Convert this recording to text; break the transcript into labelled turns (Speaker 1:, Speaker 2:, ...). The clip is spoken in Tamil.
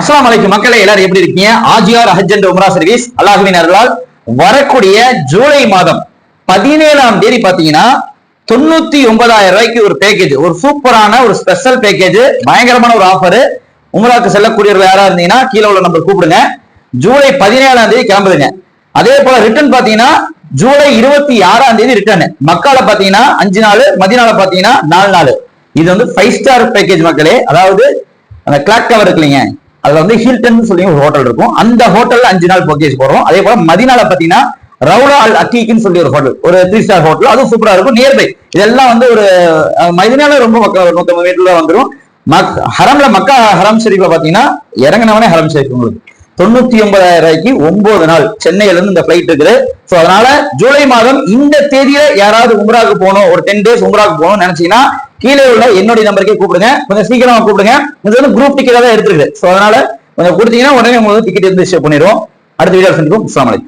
Speaker 1: அஸ்லாம் அலைக்கும் மக்களே எல்லாரும் எப்படி இருக்கீங்க? ஆஜியார் ஹஜ் அண்ட் உம்ரா சர்வீஸ் அல்லாஹுவின் அருளால் வரக்கூடிய ஜூலை மாதம் பதினேழாம் தேதி பாத்தீங்கன்னா தொண்ணூத்தி ஒன்பதாயிரம் ரூபாய்க்கு ஒரு பேக்கேஜ் ஒரு சூப்பரான ஒரு ஸ்பெஷல் பேக்கேஜ் பயங்கரமான ஒரு ஆஃபர் உம்ராக்கு செல்லக்கூடியவர்கள் யாரா இருந்தீங்கன்னா கீழே உள்ள நம்பர் கூப்பிடுங்க. ஜூலை பதினேழாம் தேதி கிளம்புதுங்க. அதே போல ரிட்டர்ன் பாத்தீங்கன்னா ஜூலை இருபத்தி ஆறாம் தேதி ரிட்டர்ன் மக்கால பாத்தீங்கன்னா அஞ்சு நாள் மதினால பாத்தீங்கன்னா நாலு நாள். இது வந்து ஃபைவ் ஸ்டார் பேக்கேஜ் மக்களே. அதாவது அந்த கிளாக் டவர் இருக்கு இல்லைங்க அதுல வந்து ஹில்டன் சொல்லி ஒரு ஹோட்டல் இருக்கும். அந்த ஹோட்டல்ல அஞ்சு நாள் பொக்கேஜ் போடுறோம். அதே போல மதினால பாத்தீங்கன்னா ரவுலா அல் அக்கீக்னு சொல்லி ஒரு ஹோட்டல் ஒரு த்ரீ ஸ்டார் ஹோட்டல் அதுவும் சூப்பரா இருக்கும். நியர்பை இதெல்லாம் வந்து ஒரு மதினால ரொம்ப மக்கள் வீட்டுல நூத்தம்பது வந்துடும் மக் ஹரம்ல மக்கா ஹரம் ஷெரீஃப்ல பாத்தீங்கன்னா இறங்கினவனே ஹரம் ஷெரீஃப் உங்களுக்கு. தொண்ணூத்தி ஒன்பதாயிரம் ரூபாய்க்கு ஒன்பது நாள் சென்னையில இருந்து இந்த பிளைட் இருக்குது. சோ அதனால ஜூலை மாதம் இந்த தேதியில யாராவது உம்ராக்கு போகணும் ஒரு டென் டேஸ் உம்ராக்கு போகணும்னு நினைச்சீங்கன்னா கீழே உள்ள என்னுடைய நம்பருக்கே கூப்பிடுங்க. கொஞ்சம் சீக்கிரமா கூப்பிடுங்க. இது வந்து குரூப் டிக்கெட்டாக தான் எடுத்துருக்கு சோ அதனால கொஞ்சம் கொடுத்தீங்கன்னா உடனே உங்களுக்கு டிக்கெட் இருந்து ஷேர் பண்ணிடுவோம். அடுத்த வீடியோ சந்திப்போம். அஸ்ஸலாமு